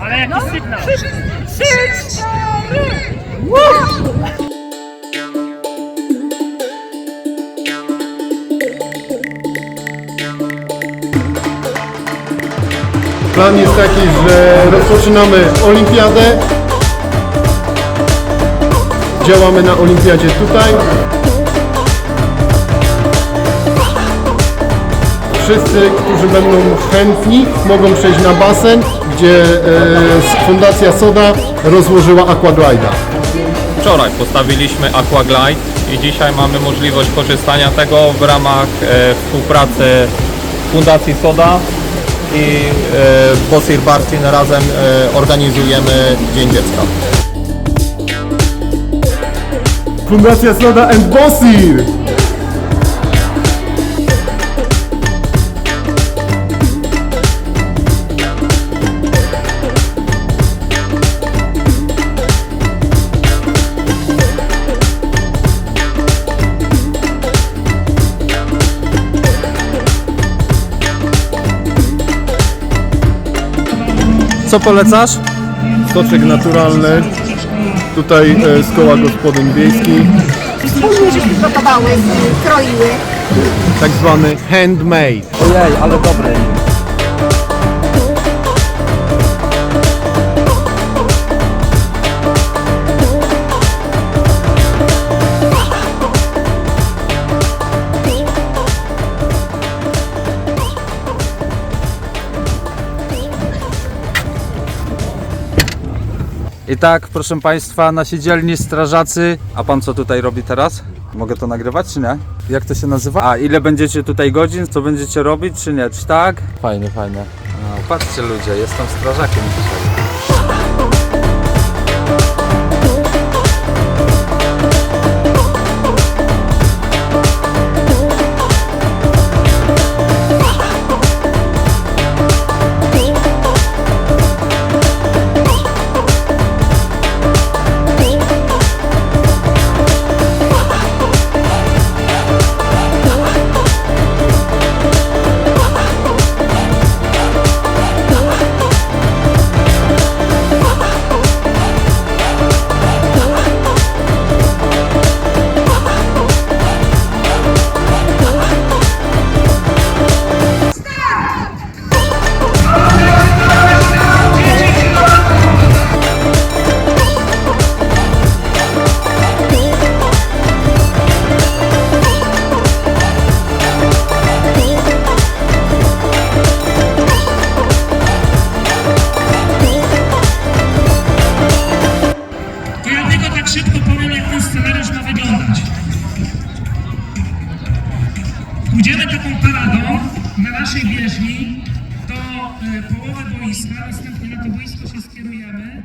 Ale jaki sygnał? Trzy, cztery! Plan jest taki, że rozpoczynamy olimpiadę. Działamy na olimpiadzie tutaj. Wszyscy, którzy będą chętni, mogą przejść na basen, gdzie e, Fundacja Soda rozłożyła Aquaglide'a. Wczoraj postawiliśmy Aquaglide i dzisiaj mamy możliwość korzystania tego w ramach e, współpracy Fundacji Soda i e, Bosir Barcin razem e, organizujemy Dzień Dziecka. Fundacja Soda and Bosir! Co polecasz? Soczek naturalny. Tutaj e, z koła gospodyń wiejskich. Wspólnie żeśmy gotowały, kroiły. Tak zwany handmade. Ojej, ale dobre. I tak, proszę Państwa, nasi dzielni strażacy. A Pan co tutaj robi teraz? Mogę to nagrywać, czy nie? Jak to się nazywa? A ile będziecie tutaj godzin? Co będziecie robić, czy nie? Czy tak? Fajnie, fajnie. No, patrzcie ludzie, jestem strażakiem dzisiaj. Ten scenariusz ma wyglądać. Pójdziemy taką paradą na naszej bieżni do e, połowy boiska, następnie na to boisko się skierujemy.